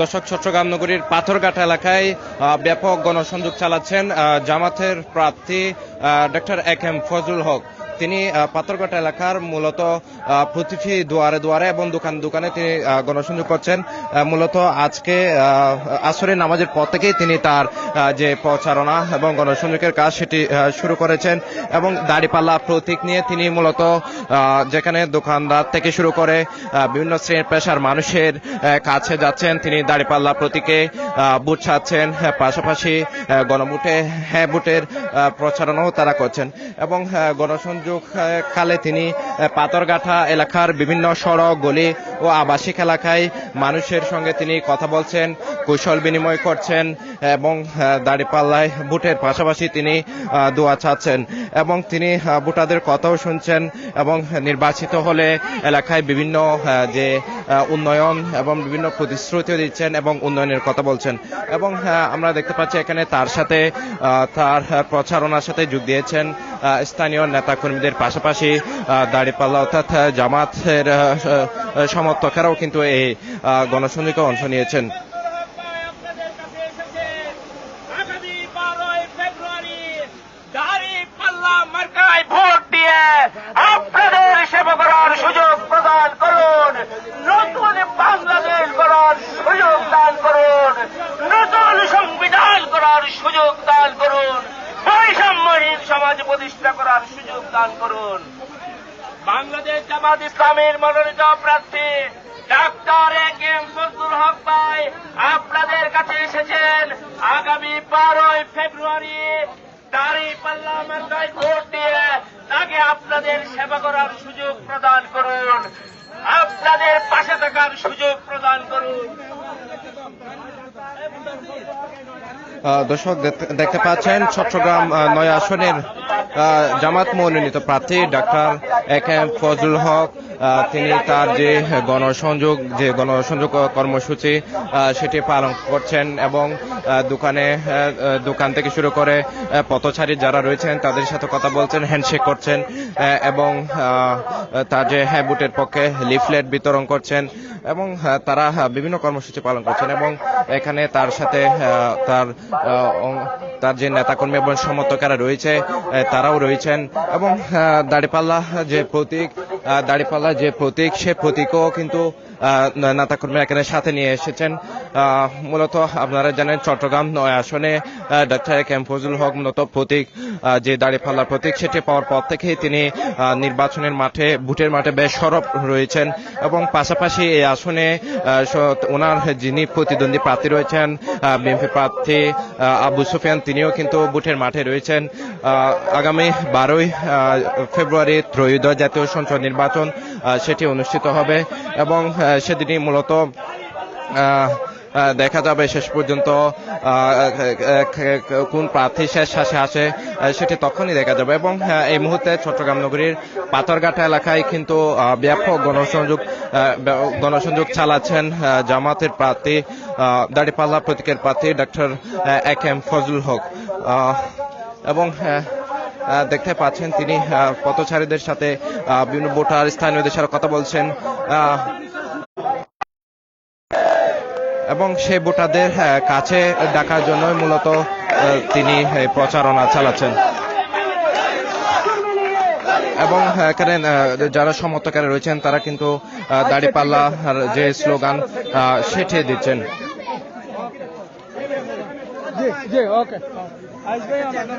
দর্শক, চট্টগ্রাম নগরীর পাথরঘাটা এলাকায় ব্যাপক গণসংযোগ চালাচ্ছেন জামাতের প্রার্থী doctor A M Fazlul Haq. তিনি পাথরঘাটা এলাকার মূলত প্রতিটি দুয়ারে দুয়ারে এবং দোকান দোকানে তিনি গণসংযোগ করছেন। মূলত আজকে আসরের নামাজের পর থেকেই তিনি তার যে প্রচারণা এবং গণসংযোগের কাজ সেটি শুরু করেছেন এবং দাড়িপাল্লা প্রতীক নিয়ে তিনি মূলত যেখানে দোকানদার থেকে শুরু করে বিভিন্ন শ্রেণির পেশার মানুষের কাছে যাচ্ছেন তিনি দাড়িপাল্লা প্রতীকে বুট ছাড়ছেন। হ্যাঁ, পাশাপাশি আহ, গণভোটে হ্যাঁ বুটের প্রচারণাও তারা করছেন এবং গণসংযোগ কালে তিনি পাথরঘাটা এলাকার বিভিন্ন সড়ক, গলি ও আবাসিক এলাকায় মানুষের সঙ্গে তিনি কথা বলছেন, কৌশল বিনিময় করছেন এবং দাড়িপাল্লায় ভোটের পাশাপাশি তিনি দোয়া চাচ্ছেন এবং তিনি ভোটারদের কথাও শুনছেন এবং নির্বাচিত হলে এলাকায় বিভিন্ন যে উন্নয়ন এবং বিভিন্ন প্রতিশ্রুতিও দিচ্ছেন এবং উন্নয়নের কথা বলছেন এবং আমরা দেখতে পাচ্ছি এখানে তার সাথে তার প্রচারণার সাথে যোগ দিয়েছেন স্থানীয় নেতাকর্মীদের পাশাপাশি দাড়িপাল্লা অর্থাৎ জামাতের সমর্থকেরাও কিন্তু এই গণসংযোগে অংশ নিয়েছেন। সুযোগ দান করুন। নতুন সংবিধান করার সুযোগ সমাজ প্রতিষ্ঠা করার সুযোগ দান করুন। বাংলাদেশ জামাত ইসলামের মনোনীত প্রার্থী doctor A K M Fazlul Haq ভাই আপনাদের কাছে এসেছেন আগামী বারোই ফেব্রুয়ারি পাল্লা মার্কায় ভোট দিয়ে তাকে আপনাদের সেবা করার সুযোগ প্রদান করুন। আপনাদের পাশে থাকার সুযোগ প্রদান করুন। দর্শক দেখতে- পাচ্ছেন চট্টগ্রাম নয় আসনের জামাত মনোনীত প্রার্থী doctor A K M Fazlul Haq তিনি তার যে গণসংযোগ যে গণসংযোগ কর্মসূচি সেটি পালন করছেন এবং দোকানে দোকান থেকে শুরু করে পথচারী যারা রয়েছেন তাদের সাথে কথা বলছেন হ্যান্ডশেক করছেন এবং তার যে হ্যাঁ বুটের পক্ষে লিফলেট বিতরণ করছেন এবং তারা বিভিন্ন কর্মসূচি পালন করছেন এবং এখানে তার সাথে তার তার যে নেতাকর্মী এবং সমর্থকেরা রয়েছে আহ, তারাও রয়েছেন এবং দাড়িপাল্লা যে প্রতীক দাড়িপাল্লা যে প্রতীক, সে প্রতীকও কিন্তু নেতাকর্মীরা এখানে সাথে নিয়ে এসেছেন। মূলত আপনারা জানেন চট্টগ্রাম নয় আসনে কে এম ফজলুল হক মূলত প্রতীক যে দাড়িপাল্লার প্রতীক, সেটি পাওয়ার পর থেকেই তিনি নির্বাচনের মাঠে, ভোটের মাঠে বেশ সরব রয়েছেন এবং পাশাপাশি এই আসনে ওনার যিনি প্রতিদ্বন্দ্বী প্রার্থী রয়েছেন বিএনপি প্রার্থী আবু সুফিয়ান, তিনিও কিন্তু ভোটের মাঠে রয়েছেন। আগামী বারোই ফেব্রুয়ারি ত্রয়োদশ জাতীয় সংসদ নির্বাচন সেটি অনুষ্ঠিত হবে এবং সেদিনই মূলত দেখা যাবে শেষ পর্যন্ত কোন প্রার্থী শেষ শ্বাসে আসে সেটি তখনই দেখা যাবে। এবং এই মুহূর্তে চট্টগ্রাম নগরীর পাথরঘাটা এলাকায় কিন্তু ব্যাপক গণসংযোগ গণসংযোগ চালাচ্ছেন জামাতের প্রার্থী দাড়িপাল্লা প্রতীকের প্রার্থী doctor A K M Fazlul Haq. এবং দেখতে পাচ্ছেন তিনি পথচারীদের সাথে বিভিন্ন ভোটার, স্থানীয়দের সাথে কথা বলছেন। এবং সেই ভোটারদের আহ, কাছে ডাকার জন্যই মূলত আহ, তিনি প্রচারণা চালাচ্ছেন। এবং আহ, এখানে যারা সমর্থকেরা রয়েছেন তারা কিন্তু আহ, দাড়িপাল্লা যে স্লোগান সেটি দিচ্ছেন। জি জি ওকে। আজিজ ভাই আমার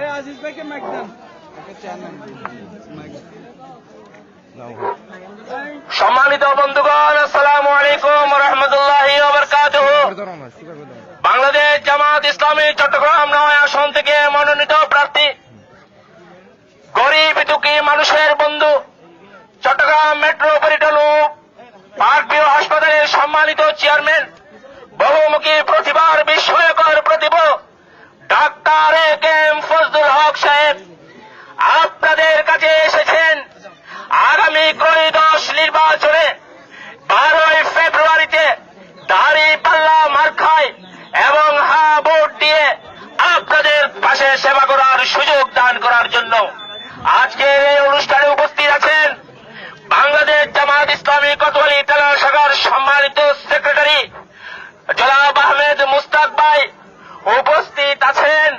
এই আজিজ ভাইকে মাইক দেন। সম্মানিত বন্ধুগণ, আসসালামু আলাইকুম রহমতুল্লাহ বাংলাদেশ জামাত ইসলামী চট্টগ্রাম নয় আসন থেকে মনোনীত প্রার্থী, গরিব দুঃখী মানুষের বন্ধু, চট্টগ্রাম মেট্রোপলিটন ও পার্কভিউ হাসপাতালের সম্মানিত চেয়ারম্যান, বহুমুখী প্রতিভার বিস্ময়কর প্রতিভা, doctor A K M Fazlul Haq sahib. দেশের সেবা করার সুযোগ দান করার জন্য আজকের এই অনুষ্ঠানে উপস্থিত আছেন বাংলাদেশ জামাত ইসলামী কতলি তেলা শাখার সম্মানিত সেক্রেটারি জনাব আহমেদ মুস্তাক ভাই। উপস্থিত আছেন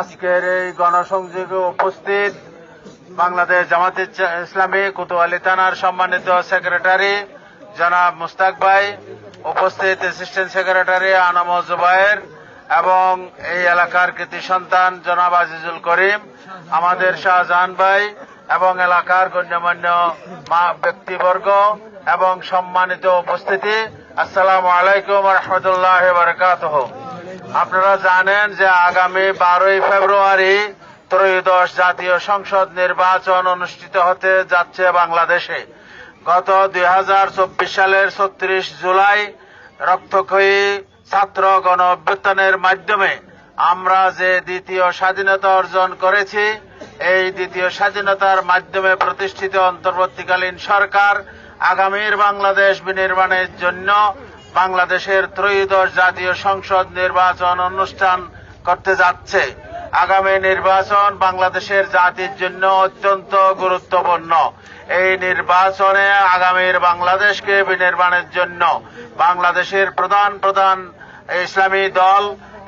আজকের এই গণসংযোগে উপস্থিত বাংলাদেশ জামাতে ইসলামী কোতোয়ালি থানার সম্মানিত সেক্রেটারি জনাব মুস্তাক ভাই, উপস্থিত অ্যাসিস্ট্যান্ট সেক্রেটারি আনাম জুবায়ের এবং এই এলাকার কৃতি সন্তান জনাব আজিজুল করিম, আমাদের শাহজাহান ভাই এবং এলাকার গণ্যমান্য ব্যক্তিবর্গ এবং সম্মানিত উপস্থিতি, আসসালামু আলাইকুম রহমতুল্লাহ বারকাতহ আপনারা জানেন যে আগামী বারোই ফেব্রুয়ারি ত্রয়োদশ জাতীয় সংসদ নির্বাচন অনুষ্ঠিত হতে যাচ্ছে বাংলাদেশে। গত দুই হাজার চব্বিশ সালের ছত্রিশ জুলাই রক্তক্ষয়ী ছাত্র গণ অভ্যুত্থানের মাধ্যমে আমরা যে দ্বিতীয় স্বাধীনতা অর্জন করেছি, এই দ্বিতীয় স্বাধীনতার মাধ্যমে প্রতিষ্ঠিত অন্তর্বর্তীকালীন সরকার আগামীর বাংলাদেশ বিনির্মাণের জন্য বাংলাদেশের ত্রয়োদশ জাতীয় সংসদ নির্বাচন অনুষ্ঠান করতে যাচ্ছে। আগামী নির্বাচন বাংলাদেশের জাতির জন্য অত্যন্ত গুরুত্বপূর্ণ। এই নির্বাচনে আগামীর বাংলাদেশকে বিনির্মাণের জন্য বাংলাদেশের প্রধান প্রধান ইসলামী দল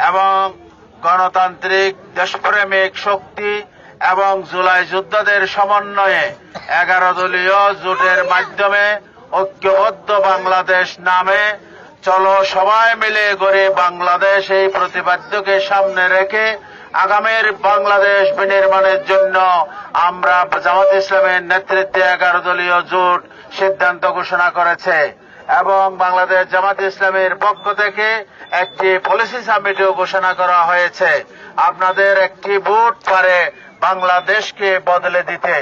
এবং গণতান্ত্রিক দেশপ্রেমিক শক্তি এবং জুলাই যোদ্ধাদের সমন্বয়ে এগারো দলীয় জোটের মাধ্যমে ঐক্যবদ্ধ বাংলাদেশ নামে চলো সবাই মিলে গড়ে বাংলাদেশ এই প্রতিপাদ্যকে সামনে রেখে আগামীর বাংলাদেশ বিনির্মাণের জন্য আমরা জামাত ইসলামের নেতৃত্বে এগারো দলীয় জোট সিদ্ধান্ত ঘোষণা করেছে এবং বাংলাদেশ জামাত ইসলামের পক্ষ থেকে একটি পলিসি সামিটও ঘোষণা করা হয়েছে। আপনাদের একটি ভোট পারে বাংলাদেশকে বদলে দিতে।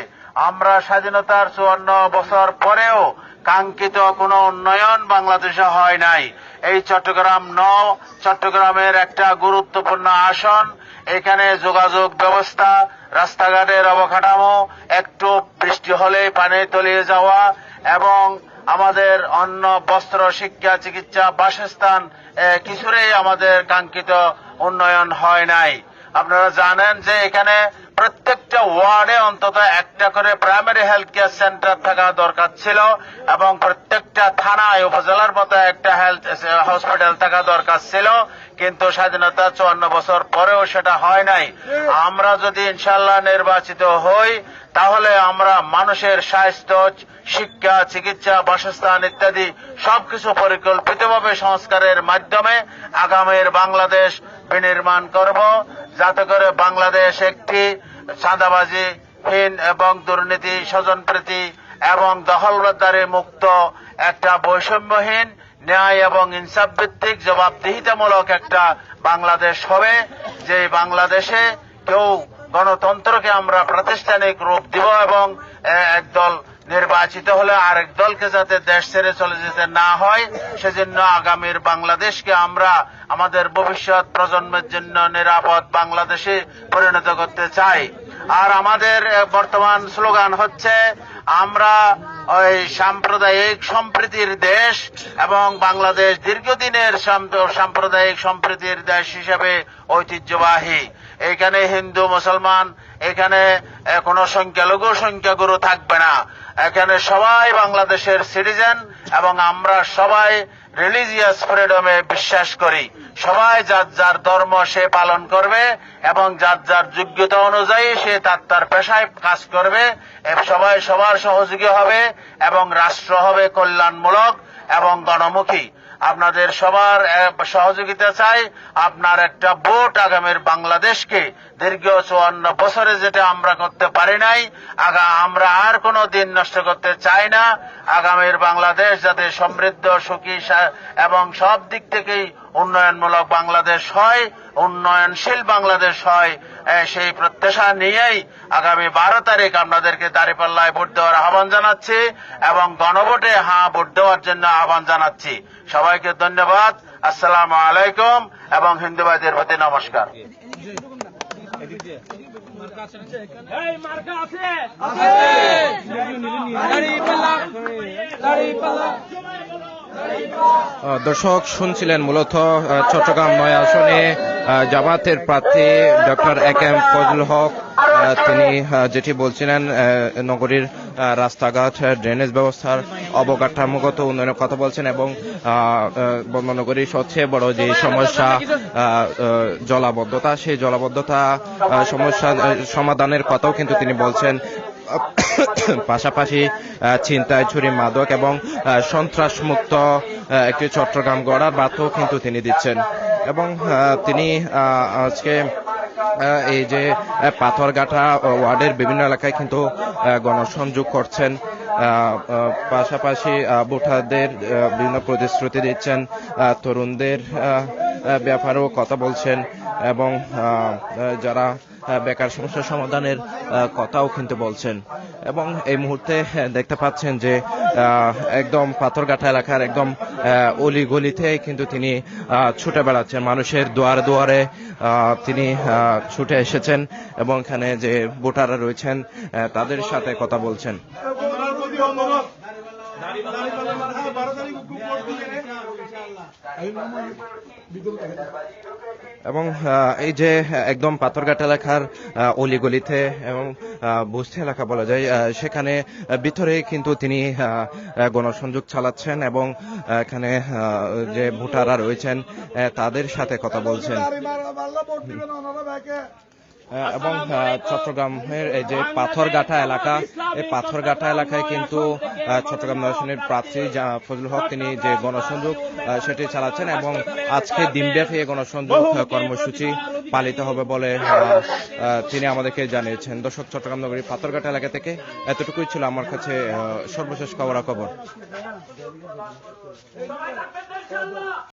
আমরা স্বাধীনতার চুয়ান্ন বছর পরেও কাঙ্ক্ষিত কোনো উন্নয়ন বাংলাদেশে হয় নাই। এই চট্টগ্রাম ন চট্টগ্রামের একটা গুরুত্বপূর্ণ আসন, এখানে যোগাযোগ ব্যবস্থা, রাস্তাঘাটের অবকাঠামো, একটু বৃষ্টি হলে পানি তলিয়ে যাওয়া এবং আমাদের অন্ন, বস্ত্র, শিক্ষা, চিকিৎসা, বাসস্থান কিছুরই আমাদের কাঙ্ক্ষিত উন্নয়ন হয় নাই। আপনারা জানেন যে এখানে প্রত্যেকটা ওয়ার্ডে অন্তত একটা করে প্রাইমারি হেলথ কেয়ার সেন্টার থাকা দরকার ছিল এবং প্রত্যেকটা থানায়, উপজেলার মতো একটা হেলথ হসপিটাল থাকা দরকার ছিল। কিন্তু স্বাধীনতা চুয়ান্ন বছর পরেও সেটা হয় নাই। আমরা যদি ইনশাল্লাহ নির্বাচিত হই, তাহলে আমরা মানুষের স্বাস্থ্য, শিক্ষা, চিকিৎসা, বাসস্থান ইত্যাদি সবকিছু পরিকল্পিতভাবে সংস্কারের মাধ্যমে আগামীর বাংলাদেশ বিনির্মাণ করব। যাতে করে বাংলাদেশ একটি চাঁদাবাজিহীন এবং দুর্নীতি, স্বজনপ্রীতি এবং দখলদারি মুক্ত একটা বৈষম্যহীন, ন্যায় এবং ইনসাফ ভিত্তিক, জবাবদিহিতামূলক একটা বাংলাদেশ হবে, যে বাংলাদেশে কেউ গণতন্ত্রকে আমরা প্রাতিষ্ঠানিক রূপ দিব এবং একদল নির্বাচিত হলে আরেক দলকে যাতে দেশ ছেড়ে চলে যেতে না হয়, সেজন্য আগামীর বাংলাদেশকে আমরা আমাদের ভবিষ্যৎ প্রজন্মের জন্য নিরাপদ বাংলাদেশে পরিণত করতে চাই। আর আমাদের বর্তমান স্লোগান হচ্ছে, আমরা ওই সাম্প্রদায়িক সম্প্রীতির দেশ এবং বাংলাদেশ দীর্ঘদিনের সাম্প্রদায়িক সম্প্রীতির দেশ হিসেবে ঐতিহ্যবাহী। এখানে হিন্দু, মুসলমান, এখানে কোনো সংখ্যালঘু, সংখ্যাগুরু থাকবে না। এখানে সবাই বাংলাদেশের সিটিজেন এবং আমরা সবাই রিলিজিয়াস ফ্রিডমে বিশ্বাস করি। সবাই যার যার ধর্ম সে পালন করবে এবং যার যার যোগ্যতা অনুযায়ী সে তার তার পেশায় কাজ করবে। সবাই সবার সহযোগী হবে এবং রাষ্ট্র হবে কল্যাণমূলক এবং গণমুখী। আপনাদের সবার সহযোগিতা চাই। আপনার একটা বোট আগামীর বাংলাদেশকে দীর্ঘ চুয়ান্ন বছরে যেটা আমরা করতে পারি নাই, আগা আমরা আর কোনো দিন নষ্ট করতে চাই না। আগামীর বাংলাদেশ যাতে সমৃদ্ধ, সুখী এবং সব দিক থেকেই উন্নয়নমূলক বাংলাদেশ হয় উন্নয়নশীল বাংলাদেশ হয় সেই প্রত্যাশা নিয়েই আগামী বারো তারিখ আপনাদেরকে দাঁড়িপাল্লায় ভোট দেওয়ার আহ্বান জানাচ্ছি এবং গণভোটে হ্যাঁ ভোট দেওয়ার জন্য আহ্বান জানাচ্ছি। সবাইকে ধন্যবাদ আসসালাম আলাইকুম এবং হিন্দু ভাইদের প্রতি নমস্কার। মার্কা আছে। দর্শক শুনছিলেন মূলত চট্টগ্রাম নয় আসনে জামাতের প্রার্থী doctor A M Fazl Haq তিনি যেটি বলছিলেন নগরীর রাস্তাঘাট ড্রেনেজ ব্যবস্থার অবকাঠামোগত উন্নয়নের কথা বলছেন এবং আহ, সবচেয়ে বড় যে সমস্যা জলাবদ্ধতা সেই জলাবদ্ধতা সমস্যা সমাধানের কথাও কিন্তু তিনি বলছেন। পাশাপাশি ছিনতাই, ছুরি, মাদক এবং সন্ত্রাসমুক্ত একটি চট্টগ্রাম গড়ার বার্তাও কিন্তু তিনি দিচ্ছেন। এবং তিনি আজকে এই যে পাথরঘাটা ওয়ার্ডের বিভিন্ন এলাকায় কিন্তু গণসংযোগ করছেন। পাশাপাশি ভোটারদের বিভিন্ন প্রতিশ্রুতি দিচ্ছেন তরুণদের ব্যাপারেও কথা বলছেন এবং যারা বেকার সমস্যা সমাধানের কথাও কিন্তু বলছেন এবং এই মুহূর্তে দেখতে পাচ্ছেন যে একদম পাথরঘাটা এলাকার একদম অলি গলিতে কিন্তু তিনি ছুটে বেড়াচ্ছেন মানুষের দুয়ারে দুয়ারে তিনি ছুটে এসেছেন এবং এখানে যে ভোটাররা রয়েছেন তাদের সাথে কথা বলছেন এবং এই যে একদম পাথরঘাট এলাকার অলিগলিতে এবং বস্তি এলাকা বলা যায় সেখানে ভিতরে কিন্তু তিনি গণসংযোগ চালাচ্ছেন এবং এখানে যে ভোটাররা রয়েছেন তাদের সাথে কথা বলছেন। এবং চট্টগ্রামের এই যে পাথরঘাটা এলাকা এই পাথরঘাটা এলাকায় কিন্তু চট্টগ্রাম দর্শনের প্রার্থী যা- ফজলুল হক তিনি যে গণসংযোগ সেটি চালাচ্ছেন এবং আজকে দিনব্যাপী এই গণসংযোগ কর্মসূচি পালিত হবে বলে তিনি আমাদেরকে জানিয়েছেন। দর্শক চট্টগ্রাম নগরীর পাথরঘাটা এলাকা থেকে এতটুকুই ছিল আমার কাছে সর্বশেষ খবরাখবর।